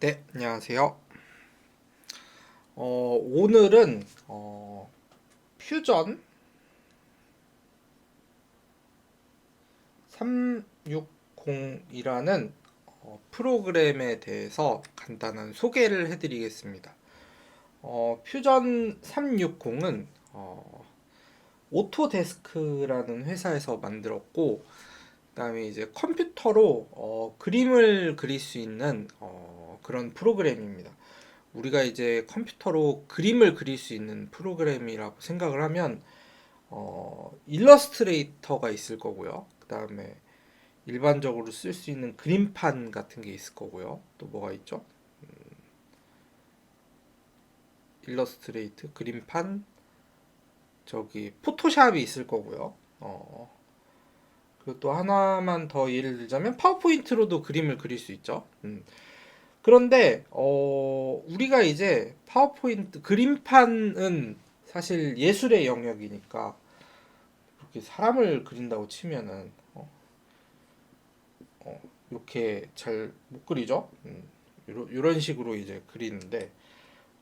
네, 안녕하세요. 어, 오늘은 어, 퓨전 360이라는 어, 프로그램에 대해서 간단한 소개를 해드리겠습니다. 어, 퓨전 360은 어, 오토데스크라는 회사에서 만들었고, 그다음에 이제 컴퓨터로 어, 그림을 그릴 수 있는 어, 그런 프로그램입니다. 우리가 이제 컴퓨터로 그림을 그릴 수 있는 프로그램이라고 생각을 하면 어, 일러스트레이터가 있을 거고요. 그 다음에 일반적으로 쓸 수 있는 그림판 같은 게 있을 거고요. 또 뭐가 있죠? 음, 일러스트레이트, 그림판, 저기 포토샵이 있을 거고요. 어, 그리고 또 하나만 더 예를 들자면 파워포인트로도 그림을 그릴 수 있죠. 음. 그런데 어, 우리가 이제 파워포인트 그림판은 사실 예술의 영역이니까 그렇게 사람을 그린다고 치면은 어, 어, 이렇게 잘 못 그리죠. 음, 요런 식으로 이제 그리는데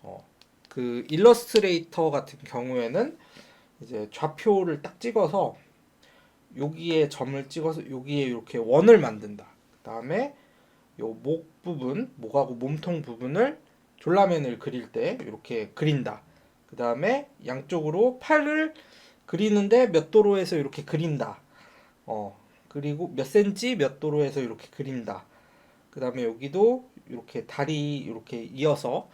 어, 그 일러스트레이터 같은 경우에는 이제 좌표를 딱 찍어서 여기에 점을 찍어서 여기에 이렇게 원을 만든다. 그 다음에 요 목 부분, 목하고 몸통 부분을 졸라맨을 그릴 때 이렇게 그린다. 그 다음에 양쪽으로 팔을 그리는데 몇 도로에서 이렇게 그린다. 어, 그리고 몇 센치 몇 도로에서 이렇게 그린다. 그 다음에 여기도 이렇게 다리 이렇게 이어서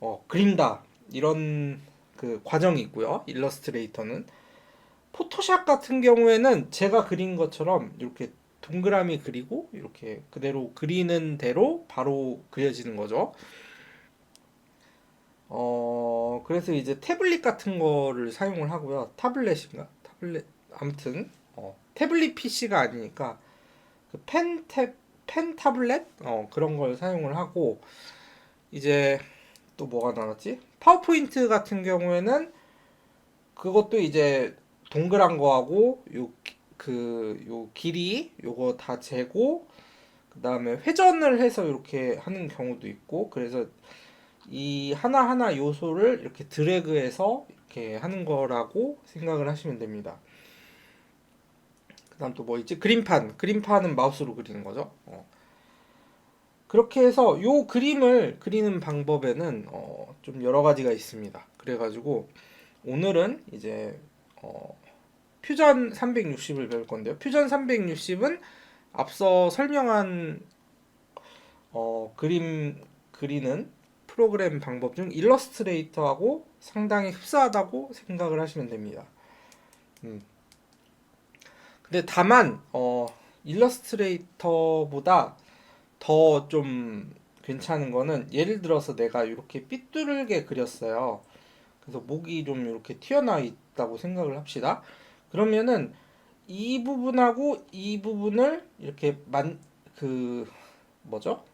어, 그린다. 이런 그 과정이 있고요. 일러스트레이터는. 포토샵 같은 경우에는 제가 그린 것처럼 이렇게 동그라미 그리고 이렇게 그대로 그리는 대로 바로 그려지는 거죠. 어, 그래서 이제 태블릿 같은 거를 사용을 하고요. 타블렛인가? 타블렛, 아무튼, 어, 태블릿 PC가 아니니까 그 펜, 탭, 펜 타블렛? 어, 그런 걸 사용을 하고, 이제 또 뭐가 나왔지? 파워포인트 같은 경우에는 그것도 이제 동그란 거하고 요 그 요 길이 요거 다 재고 그다음에 회전을 해서 이렇게 하는 경우도 있고 그래서 이 하나하나 요소를 이렇게 드래그해서 이렇게 하는 거라고 생각을 하시면 됩니다. 그다음 또 뭐 있지? 그림판. 그림판은 마우스로 그리는 거죠. 어. 그렇게 해서 요 그림을 그리는 방법에는 어, 좀 여러 가지가 있습니다. 그래가지고 오늘은 이제 어, 퓨전 360을 배울 건데요. 퓨전 360은 앞서 설명한 어, 그림 그리는 프로그램 방법 중 일러스트레이터하고 상당히 흡사하다고 생각을 하시면 됩니다. 음. 근데 다만 어, 일러스트레이터보다 더 좀 괜찮은 거는 예를 들어서 내가 이렇게 삐뚤게 그렸어요. 그래서 목이 좀 이렇게 튀어나와 있다고 생각을 합시다. 그러면은 이 부분하고 이 부분을 이렇게 만 그 뭐죠?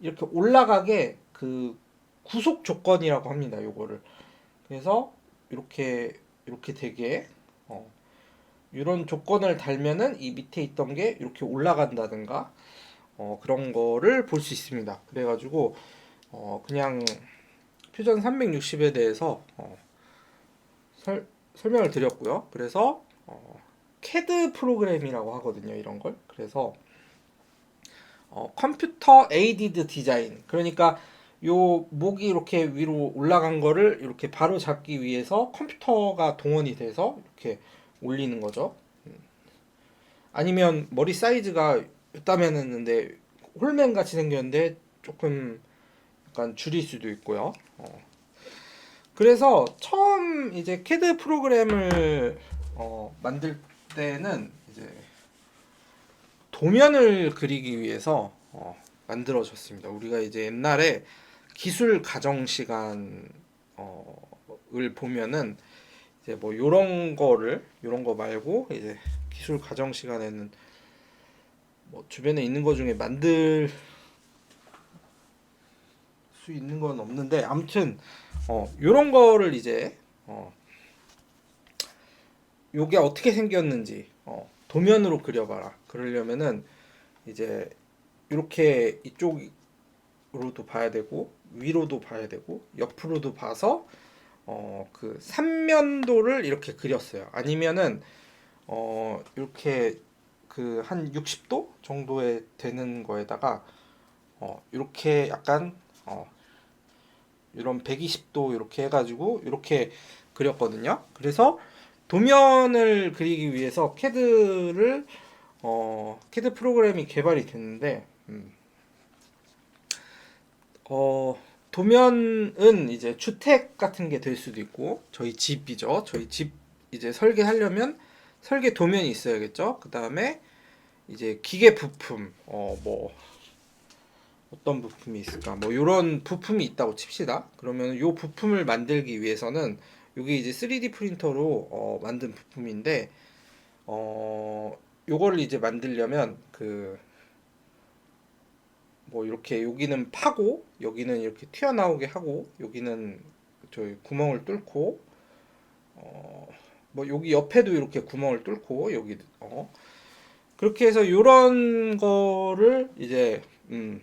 이렇게 올라가게 그 구속 조건이라고 합니다. 요거를. 그래서 이렇게 이렇게 되게 어 이런 조건을 달면은 이 밑에 있던 게 이렇게 올라간다든가 어 그런 거를 볼 수 있습니다. 그래 가지고 어 그냥 퓨전 360에 대해서 어 설, 설명을 드렸고요. 그래서 어, CAD 프로그램이라고 하거든요. 이런 걸. 그래서 어, 컴퓨터 에이디드 디자인. 그러니까 요 목이 이렇게 위로 올라간 거를 이렇게 바로 잡기 위해서 컴퓨터가 동원이 돼서 이렇게 올리는 거죠. 음. 아니면 머리 사이즈가 이따면 했는데 홀맨 같이 생겼는데 조금 약간 줄일 수도 있고요. 어. 그래서 처음 이제 캐드 프로그램을 어, 만들 때는 이제 도면을 그리기 위해서 어, 만들어졌습니다. 우리가 이제 옛날에 기술 가정 시간 어, 을 보면은 이제 뭐 요런 거를 요런 거 말고 이제 기술 가정 시간에는 뭐 주변에 있는 거 중에 만들 수 있는 건 없는데 아무튼 어 요런 거를 이제 어 요게 어떻게 생겼는지 어 도면으로 그려봐라 그러려면은 이제 이렇게 이쪽 아래로도 봐야 되고 위로도 봐야 되고 옆으로도 봐서 어 그 삼면도를 이렇게 그렸어요. 아니면은 어 이렇게 그 한 60도 정도에 되는 거에다가 어 이렇게 약간 어 이런 120도 이렇게 해가지고 이렇게 그렸거든요. 그래서 도면을 그리기 위해서 캐드를 어, 캐드 프로그램이 개발이 됐는데 음, 어, 도면은 이제 주택 같은 게 될 수도 있고 저희 집이죠. 저희 집 이제 설계하려면 설계 도면이 있어야겠죠. 그 다음에 이제 기계 부품 어뭐 어떤 부품이 있을까? 뭐 이런 부품이 있다고 칩시다. 그러면 요 부품을 만들기 위해서는 이게 이제 3D 프린터로 어, 만든 부품인데 어 요거를 이제 만들려면 그 뭐 이렇게 여기는 파고 여기는 이렇게 튀어나오게 하고 여기는 저희 구멍을 뚫고 어 뭐 여기 옆에도 이렇게 구멍을 뚫고 여기 어 그렇게 해서 요런 거를 이제 음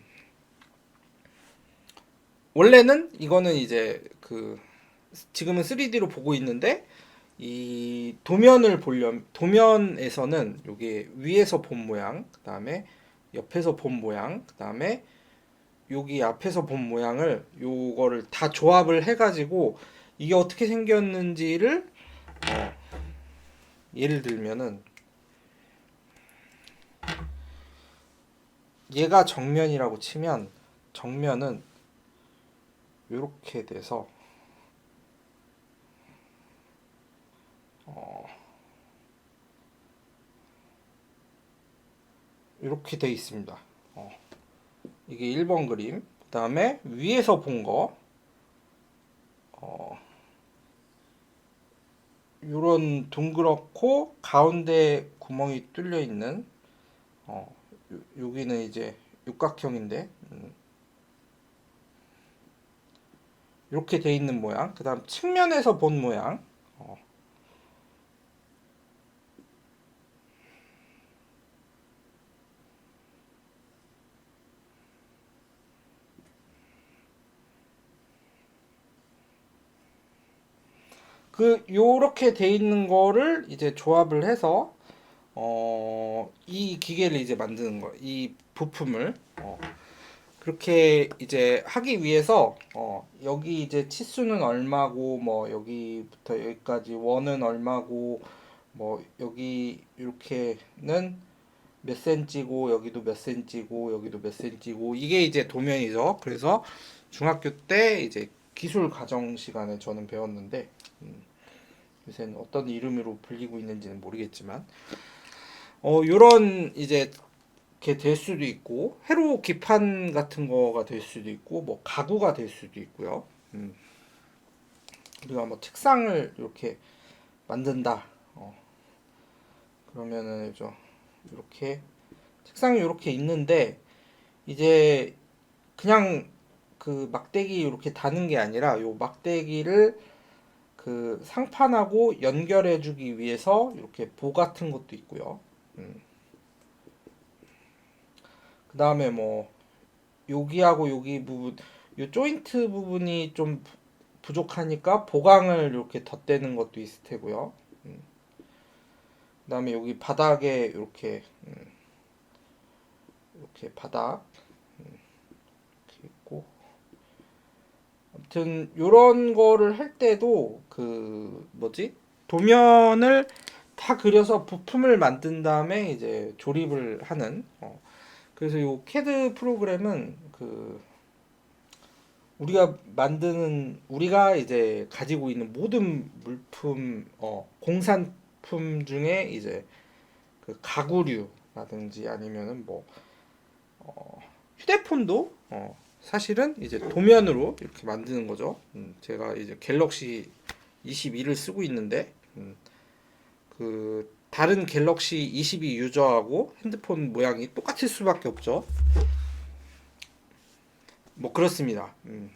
원래는 이거는 이제 그 지금은 3D로 보고 있는데 이 도면을 보려면 도면에서는 여기 위에서 본 모양, 그다음에 옆에서 본 모양, 그다음에 여기 앞에서 본 모양을 요거를 다 조합을 해 가지고 이게 어떻게 생겼는지를 어, 예를 들면은 얘가 정면이라고 치면 정면은 이렇게 돼서 어, 이렇게 돼 있습니다. 어, 이게 1번 그림. 그 다음에 위에서 본 거. 어, 요런 둥그렇고 가운데 구멍이 뚫려 있는 어, 요- 여기는 이제 육각형인데 음, 이렇게 돼 있는 모양. 그 다음 측면에서 본 모양. 어, 그 요렇게 돼 있는 거를 이제 조합을 해서 어, 이 기계를 이제 만드는 거, 이 부품을 어, 그렇게 이제 하기 위해서 어, 여기 이제 치수는 얼마고 뭐 여기부터 여기까지 원은 얼마고 뭐 여기 이렇게는 몇 센치고 여기도 몇 센치고 여기도 몇 센치고 이게 이제 도면이죠. 그래서 중학교 때 이제 기술 과정 시간에 저는 배웠는데 음, 요새는 어떤 이름으로 불리고 있는지는 모르겠지만 어 요런 이제 게 될 수도 있고 회로 기판 같은 거가 될 수도 있고 뭐 가구가 될 수도 있고요. 음. 우리가 뭐 책상을 이렇게 만든다. 어. 그러면은 저 이렇게 책상이 이렇게 있는데 이제 그냥 그 막대기 이렇게 다는 게 아니라 요 막대기를 그 상판하고 연결해 주기 위해서 이렇게 보 같은 것도 있고요. 음. 그 다음에 뭐 여기하고 여기 부분 요 조인트 부분이 좀 부- 부족하니까 보강을 이렇게 덧대는 것도 있을 테고요. 음. 그 다음에 여기 바닥에 이렇게 음. 이렇게 바닥 음. 이렇게 있고 아무튼 요런 거를 할 때도 그 뭐지 도면을 다 그려서 부품을 만든 다음에 이제 조립을 하는 어. 그래서 요 캐드 프로그램은 그 우리가 만드는 우리가 이제 가지고 있는 모든 물품 어 공산품 중에 이제 그 가구류라든지 아니면은 뭐 어, 휴대폰도 어 사실은 이제 도면으로 이렇게 만드는 거죠. 음, 제가 이제 갤럭시 22를 쓰고 있는데 음, 그 다른 갤럭시 22 유저하고 핸드폰 모양이 똑같을 수밖에 없죠. 뭐 그렇습니다. 음.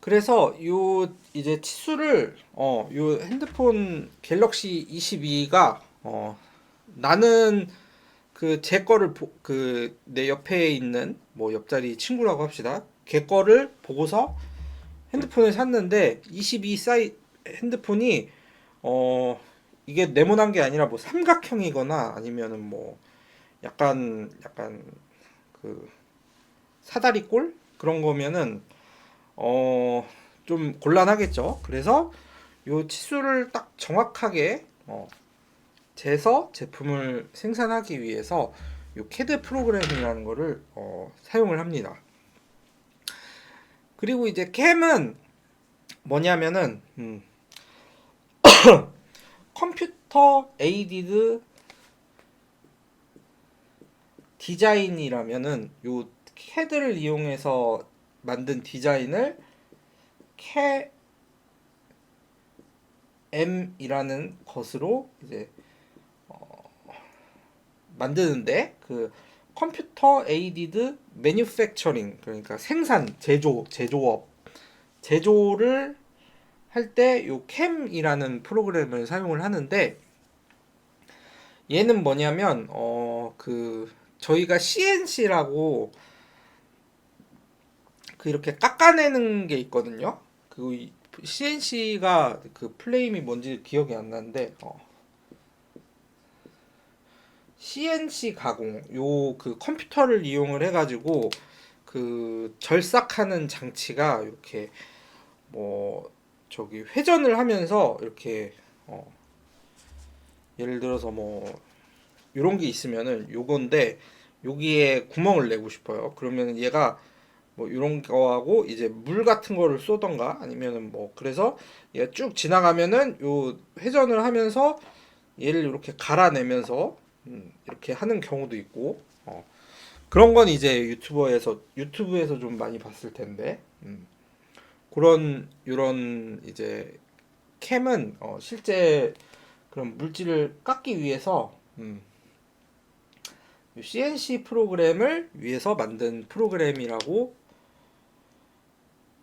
그래서 요 이제 치수를 어요 핸드폰 갤럭시 22가 어 나는 그그제 거를 그 내 옆에 있는 뭐 옆자리 친구라고 합시다. 걔 거를 보고서 핸드폰을 샀는데 22 사이 핸드폰이 어 이게 네모난 게 아니라 뭐 삼각형이거나 아니면은 뭐 약간 약간 그 사다리꼴 그런 거면은 어 좀 곤란하겠죠. 그래서 요 치수를 딱 정확하게 어 재서 제품을 생산하기 위해서 요 캐드 프로그램이라는 거를 어 사용을 합니다. 그리고 이제 캠은 뭐냐면은 음 컴퓨터 에이디드 디자인이라면은 요 캐드를 이용해서 만든 디자인을 캐엠이라는 것으로 이제 어, 만드는데 그 컴퓨터 에이디드 매뉴팩처링 그러니까 생산 제조 제조업 제조를 할 때 요 캠이라는 프로그램을 사용을 하는데 얘는 뭐냐면 어 그 저희가 CNC라고 그 이렇게 깎아내는 게 있거든요. 그 CNC가 그 플레임이 뭔지 기억이 안 나는데 어. CNC 가공 요 그 컴퓨터를 이용을 해가지고 그 절삭하는 장치가 이렇게 뭐 저기 회전을 하면서 이렇게 어 예를 들어서 뭐 요런 게 있으면은 요건데 여기에 구멍을 내고 싶어요. 그러면 얘가 뭐 이런 거하고 이제 물 같은 거를 쏘던가 아니면은 뭐 그래서 얘가 쭉 지나가면은 요 회전을 하면서 얘를 이렇게 갈아내면서 음, 이렇게 하는 경우도 있고 어. 그런 건 이제 유튜버에서 유튜브에서 좀 많이 봤을 텐데 음. 그런 이런 이제 캠은 어, 실제 그런 물질을 깎기 위해서 음, CNC 프로그램을 위해서 만든 프로그램이라고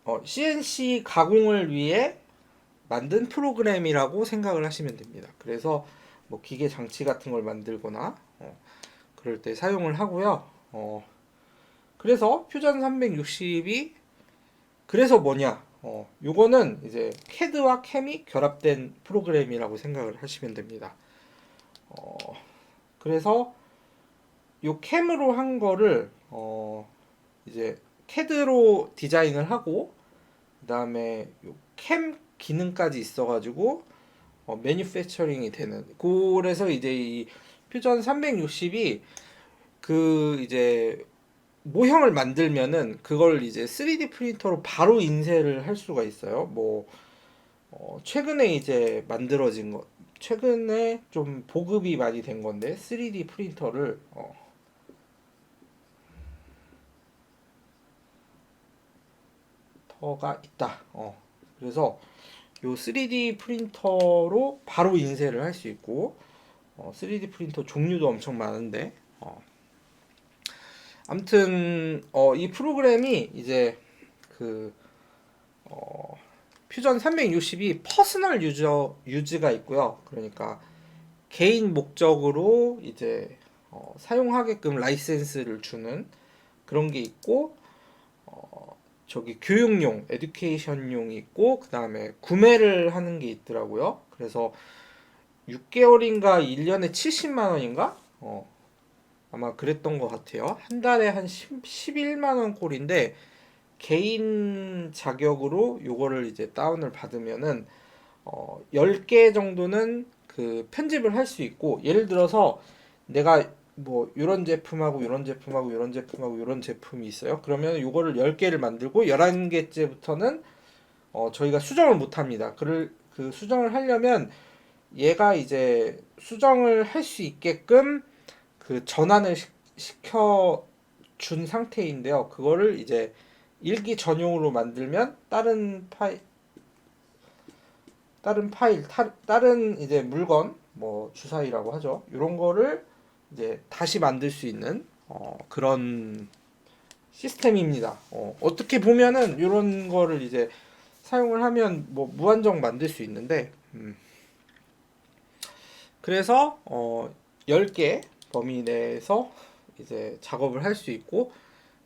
어, CNC 가공을 위해 만든 프로그램이라고 생각을 하시면 됩니다. 그래서 뭐 기계 장치 같은 걸 만들거나 어, 그럴 때 사용을 하고요. 어, 그래서 퓨전 360이 그래서 뭐냐? 어, 요거는 이제 캐드와 캠이 결합된 프로그램이라고 생각을 하시면 됩니다. 어, 그래서 요 캠으로 한 거를 어, 이제 캐드로 디자인을 하고 그다음에 요 캠 기능까지 있어가지고 어, 매뉴팩처링이 되는 그래서 이제 이 퓨전 360이 그 이제 모형을 만들면은 그걸 이제 3D 프린터로 바로 인쇄를 할 수가 있어요. 뭐 어, 최근에 이제 만들어진 거 최근에 좀 보급이 많이 된 건데 3D 프린터를 어, 터가 있다. 어, 그래서 요 3D 프린터로 바로 인쇄를 할 수 있고 어, 3D 프린터 종류도 엄청 많은데 어, 아무튼 어, 이 프로그램이 이제 그 어, 퓨전 360이 퍼스널 유저 유즈가 있고요. 그러니까 개인 목적으로 이제 어, 사용하게끔 라이센스를 주는 그런 게 있고 어, 저기 교육용, 에듀케이션용이 있고 그 다음에 구매를 하는 게 있더라고요. 그래서 6개월인가 1년에 70만 원인가? 어, 아마 그랬던 것 같아요. 한 달에 한 10, 11만 원 꼴인데 개인 자격으로 요거를 이제 다운을 받으면은 어, 10개 정도는 그 편집을 할 수 있고 예를 들어서 내가 뭐 이런 제품하고 이런 제품하고 이런 제품하고 이런 제품이 있어요. 그러면 요거를 10개를 만들고 11개째부터는 어, 저희가 수정을 못 합니다. 그를 그 수정을 하려면 얘가 이제 수정을 할 수 있게끔 그 전환을 시, 시켜 준 상태인데요. 그거를 이제 일기 전용으로 만들면 다른 파일 다른 파일 타, 다른 이제 물건 뭐 주사위라고 하죠. 이런 거를 이제 다시 만들 수 있는 어, 그런 시스템입니다. 어, 어떻게 보면은 이런 거를 이제 사용을 하면 뭐 무한정 만들 수 있는데 음. 그래서 어, 10개 범위 내에서 이제 작업을 할 수 있고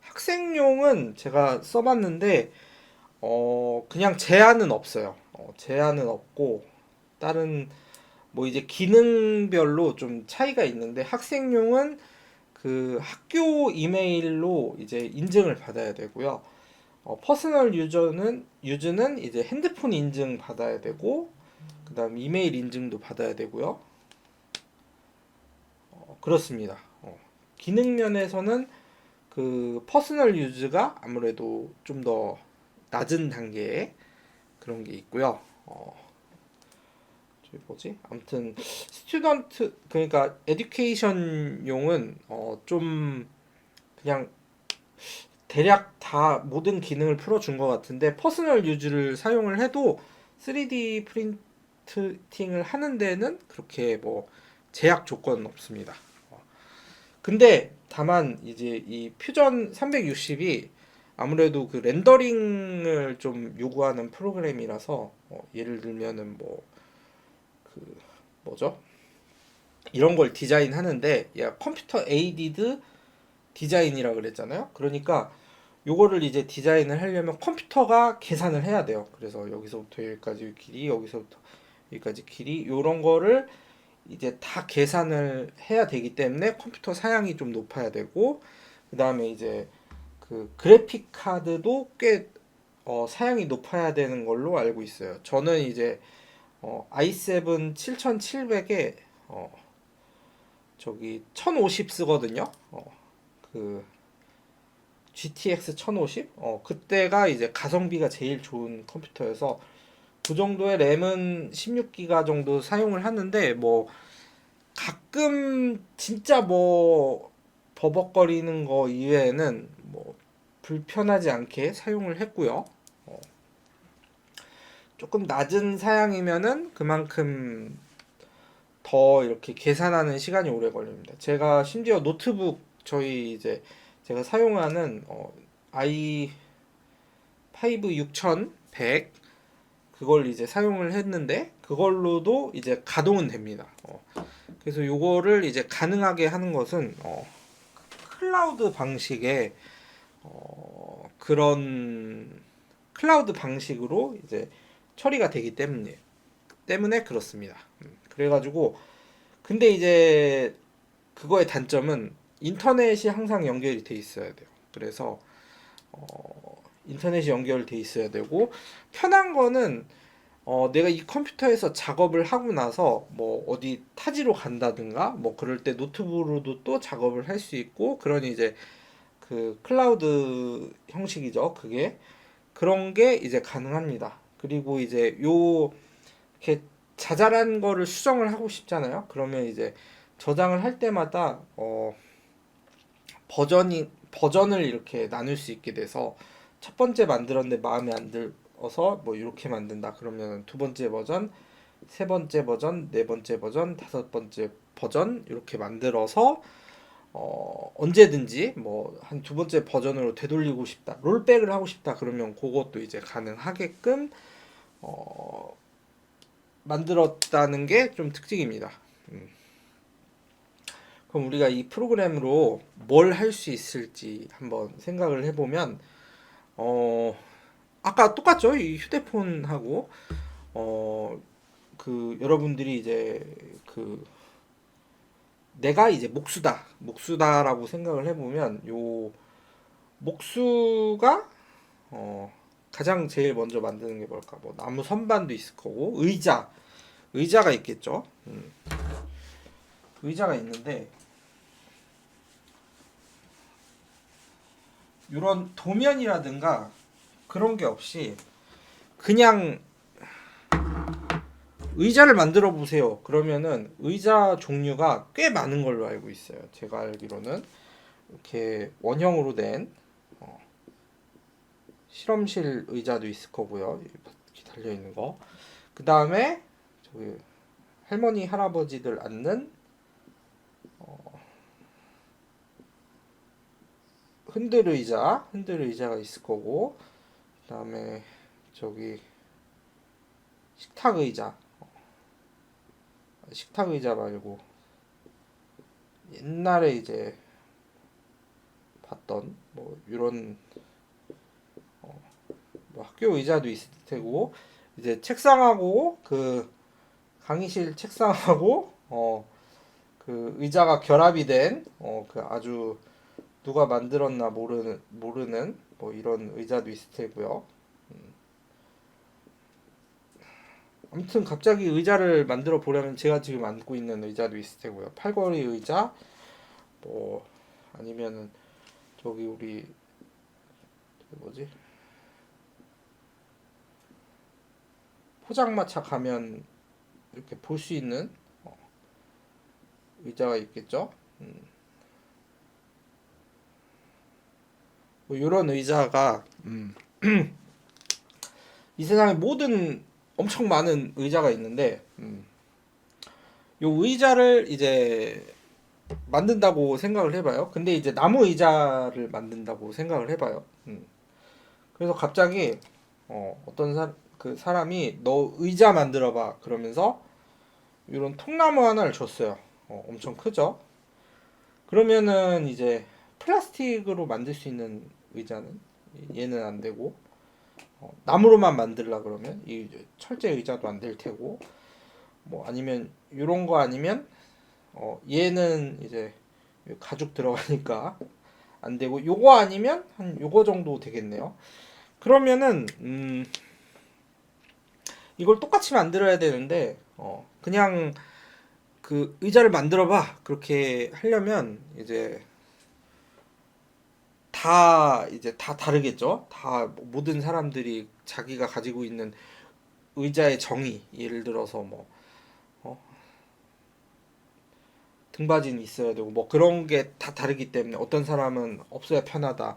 학생용은 제가 써봤는데 어 그냥 제한은 없어요. 어, 제한은 없고 다른 뭐 이제 기능별로 좀 차이가 있는데 학생용은 그 학교 이메일로 이제 인증을 받아야 되고요. 어, 퍼스널 유저는 유즈는 이제 핸드폰 인증 받아야 되고 그다음 이메일 인증도 받아야 되고요. 어, 그렇습니다. 어, 기능 면에서는 그 퍼스널 유즈가 아무래도 좀 더 낮은 단계의 그런 게 있고요. 어, 저기 뭐지? 아무튼 스튜던트 그러니까 에듀케이션용은 어, 좀 그냥 대략 다 모든 기능을 풀어준 것 같은데 퍼스널 유즈를 사용을 해도 3D 프린팅을 하는 데는 그렇게 뭐 제약 조건은 없습니다. 어. 근데 다만 이제 이 퓨전 360이 아무래도 그 렌더링을 좀 요구하는 프로그램이라서 어, 예를 들면은 뭐 그 뭐죠? 이런 걸 디자인하는데 야 컴퓨터 에이디드 디자인이라 그랬잖아요. 그러니까 요거를 이제 디자인을 하려면 컴퓨터가 계산을 해야 돼요. 그래서 여기서부터 여기까지 길이, 여기서부터 여기까지 길이 요런 거를 이제 다 계산을 해야 되기 때문에 컴퓨터 사양이 좀 높아야 되고 그 다음에 이제 그 그래픽 카드도 꽤 어, 사양이 높아야 되는 걸로 알고 있어요. 저는 이제 어, i7 7700에 어, 저기 1050 쓰거든요. 어, 그 GTX 1050? 어, 그때가 이제 가성비가 제일 좋은 컴퓨터여서 그 정도의 램은 16기가 정도 사용을 하는데 뭐 가끔 진짜 뭐 버벅거리는 거 이외에는 뭐 불편하지 않게 사용을 했고요. 어, 조금 낮은 사양이면은 그만큼 더 이렇게 계산하는 시간이 오래 걸립니다. 제가 심지어 노트북 저희 이제 제가 사용하는 어, i5 6100 그걸 이제 사용을 했는데 그걸로도 이제 가동은 됩니다. 어, 그래서 요거를 이제 가능하게 하는 것은 어, 클라우드 방식의 어, 그런 클라우드 방식으로 이제 처리가 되기 때문에 때문에 그렇습니다. 음, 그래가지고 근데 이제 그거의 단점은 인터넷이 항상 연결이 돼 있어야 돼요. 그래서 어, 인터넷이 연결돼 있어야 되고 편한 거는 어, 내가 이 컴퓨터에서 작업을 하고 나서 뭐 어디 타지로 간다든가 뭐 그럴 때 노트북으로도 또 작업을 할 수 있고 그러니 이제 그 클라우드 형식이죠. 그게 그런 게 이제 가능합니다. 그리고 이제 요 이렇게 자잘한 거를 수정을 하고 싶잖아요. 그러면 이제 저장을 할 때마다 어 버전이 버전을 이렇게 나눌 수 있게 돼서 첫 번째 만들었는데 마음에 안 들어서 뭐 이렇게 만든다 그러면 두 번째 버전, 세 번째 버전, 네 번째 버전, 다섯 번째 버전 이렇게 만들어서 어 언제든지 뭐 한 두 번째 버전으로 되돌리고 싶다 롤백을 하고 싶다 그러면 그것도 이제 가능하게끔 어 만들었다는 게 좀 특징입니다. 음. 그럼 우리가 이 프로그램으로 뭘 할 수 있을지 한번 생각을 해보면 어 아까 똑같죠? 이 휴대폰하고. 어 그 여러분들이 이제 그 내가 이제 목수다. 목수다라고 생각을 해보면 요 목수가 어 가장 제일 먼저 만드는 게 뭘까? 뭐 나무 선반도 있을 거고 의자. 의자가 있겠죠? 음. 의자가 있는데 이런 도면이라든가 그런 게 없이 그냥 의자를 만들어 보세요. 그러면은 의자 종류가 꽤 많은 걸로 알고 있어요. 제가 알기로는 이렇게 원형으로 된 어, 실험실 의자도 있을 거고요. 이렇게 달려 있는 거. 그 다음에 저기 할머니 할아버지들 앉는 어, 흔들 의자, 흔들 의자가 있을 거고, 그 다음에 저기 식탁 의자, 식탁 의자 말고 옛날에 이제 봤던 뭐 이런 어, 뭐 학교 의자도 있을 테고 이제 책상하고 그 강의실 책상하고 어 그 의자가 결합이 된어그 아주 누가 만들었나 모르는 모르는 뭐 이런 의자도 있을 테고요. 음. 아무튼 갑자기 의자를 만들어 보려면 제가 지금 앉고 있는 의자도 있을 테고요. 팔걸이 의자 뭐 아니면은 저기 우리 그 뭐지 포장마차 가면 이렇게 볼 수 있는 어, 의자가 있겠죠. 음. 뭐 이런 의자가 음. 이 세상에 모든 엄청 많은 의자가 있는데 음. 요 의자를 이제 만든다고 생각을 해봐요. 근데 이제 나무 의자를 만든다고 생각을 해봐요. 음. 그래서 갑자기 어, 어떤 사, 그 사람이 너 의자 만들어봐 그러면서 이런 통나무 하나를 줬어요. 어, 엄청 크죠? 그러면은 이제 플라스틱으로 만들 수 있는 의자는 얘는 안 되고 어, 나무로만 만들라 그러면 이 철제 의자도 안 될 테고 뭐 아니면 이런 거 아니면 어, 얘는 이제 가죽 들어가니까 안 되고 요거 아니면 한 요거 정도 되겠네요. 그러면은 음 이걸 똑같이 만들어야 되는데 어 그냥 그 의자를 만들어 봐 그렇게 하려면 이제 다 이제 다 다르겠죠. 다 모든 사람들이 자기가 가지고 있는 의자의 정의 예를 들어서 뭐 어? 등받이는 있어야 되고 뭐 그런 게 다 다르기 때문에 어떤 사람은 없어야 편하다.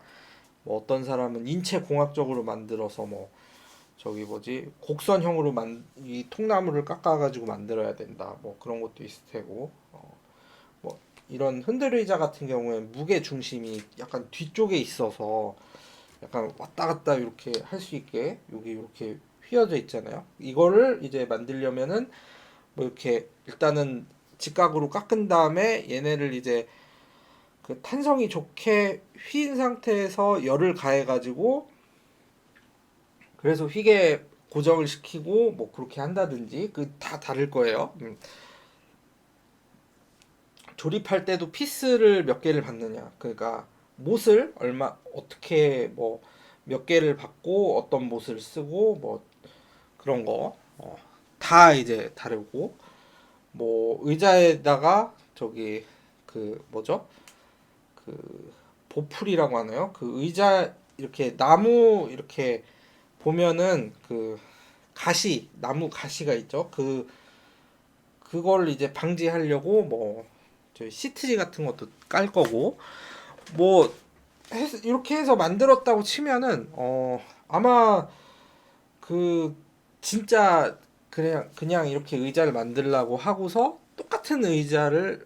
뭐 어떤 사람은 인체 공학적으로 만들어서 뭐 저기 뭐지 곡선형으로 만 이 통나무를 깎아 가지고 만들어야 된다. 뭐 그런 것도 있을 테고 이런 흔들 의자 같은 경우에 무게 중심이 약간 뒤쪽에 있어서 약간 왔다 갔다 이렇게 할 수 있게 여기 이렇게 휘어져 있잖아요. 이거를 이제 만들려면은 뭐 이렇게 일단은 직각으로 깎은 다음에 얘네를 이제 그 탄성이 좋게 휘인 상태에서 열을 가해 가지고 그래서 휘게 고정을 시키고 뭐 그렇게 한다든지 그 다 다를 거예요. 음. 조립할 때도 피스를 몇 개를 받느냐. 그러니까 못을 얼마 어떻게 뭐 몇 개를 받고 어떤 못을 쓰고 뭐 그런 거 어, 다 이제 다르고 뭐 의자에다가 저기 그 뭐죠? 그 보풀이라고 하나요? 그 의자 이렇게 나무 이렇게 보면은 그 가시 나무 가시가 있죠. 그 그걸 이제 방지하려고 뭐 저 시트지 같은 것도 깔 거고. 뭐 이렇게 해서 만들었다고 치면은 어 아마 그 진짜 그냥 그냥 이렇게 의자를 만들라고 하고서 똑같은 의자를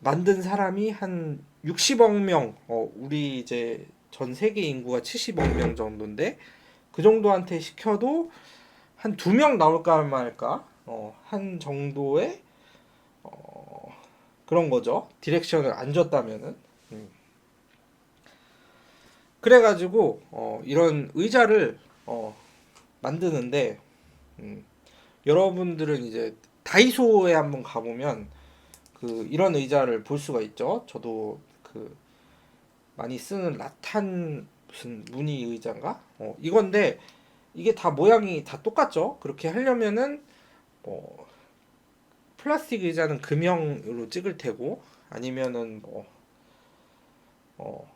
만든 사람이 한 60억 명, 어, 우리 이제 전 세계 인구가 70억 명 정도인데 그 정도한테 시켜도 한 두 명 나올까 말까, 어, 한 정도의 어, 그런 거죠. 디렉션을 안 줬다면은. 음. 그래가지고 어, 이런 의자를 어, 만드는데 음, 여러분들은 이제 다이소에 한번 가보면 그 이런 의자를 볼 수가 있죠. 저도 그 많이 쓰는 라탄 무슨 무늬 의자인가? 어, 이건데 이게 다 모양이 다 똑같죠. 그렇게 하려면은 뭐 플라스틱 의자는 금형으로 찍을 테고 아니면은 뭐 어,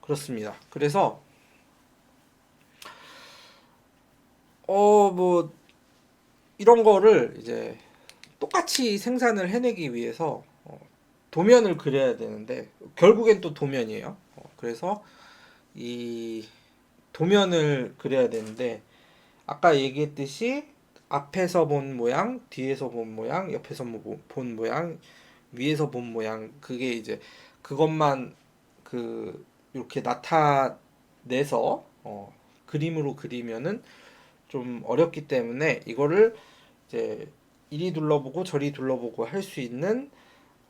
그렇습니다. 그래서 어 뭐 이런 거를 이제 똑같이 생산을 해내기 위해서 어, 도면을 그려야 되는데 결국엔 또 도면이에요. 어, 그래서 이 도면을 그려야 되는데 아까 얘기했듯이 앞에서 본 모양, 뒤에서 본 모양, 옆에서 뭐본 모양, 위에서 본 모양 그게 이제 그것만 그 이렇게 나타내서 어, 그림으로 그리면은 좀 어렵기 때문에 이거를 이제 이리 둘러보고 저리 둘러보고 할 수 있는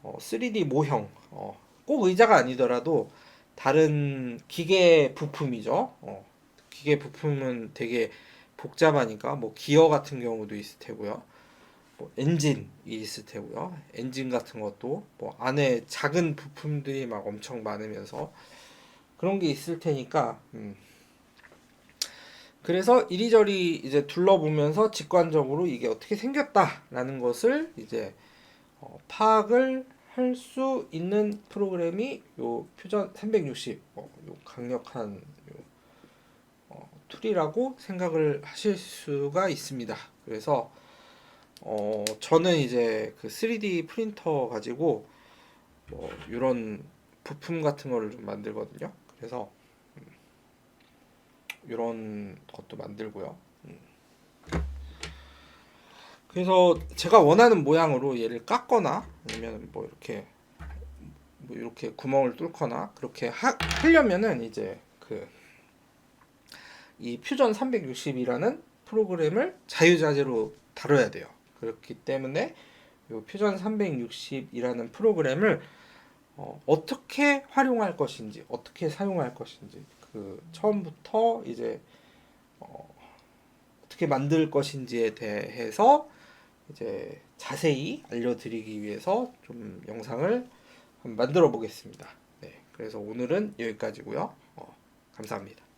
어, 3D 모형, 어, 꼭 의자가 아니더라도 다른 기계 부품이죠. 어, 기계 부품은 되게 복잡하니까 뭐 기어 같은 경우도 있을 테고요. 뭐 엔진이 있을 테고요. 엔진 같은 것도 뭐 안에 작은 부품들이 막 엄청 많으면서 그런 게 있을 테니까 음. 그래서 이리저리 이제 둘러보면서 직관적으로 이게 어떻게 생겼다라는 것을 이제 어, 파악을 할 수 있는 프로그램이 요 퓨전 360, 어, 요 강력한 툴이라고 생각을 하실 수가 있습니다. 그래서 어, 저는 이제 그 3D 프린터 가지고 뭐 이런 부품 같은 거를 좀 만들거든요. 그래서 이런 것도 만들고요. 음. 그래서 제가 원하는 모양으로 얘를 깎거나 아니면 뭐 이렇게 뭐 이렇게 구멍을 뚫거나 그렇게 하, 하려면은 이제 그 이 퓨전 360이라는 프로그램을 자유자재로 다뤄야 돼요. 그렇기 때문에 이 퓨전 360이라는 프로그램을 어, 어떻게 활용할 것인지, 어떻게 사용할 것인지, 그 처음부터 이제 어, 어떻게 만들 것인지에 대해서 이제 자세히 알려드리기 위해서 좀 영상을 만들어 보겠습니다. 네, 그래서 오늘은 여기까지고요. 어, 감사합니다.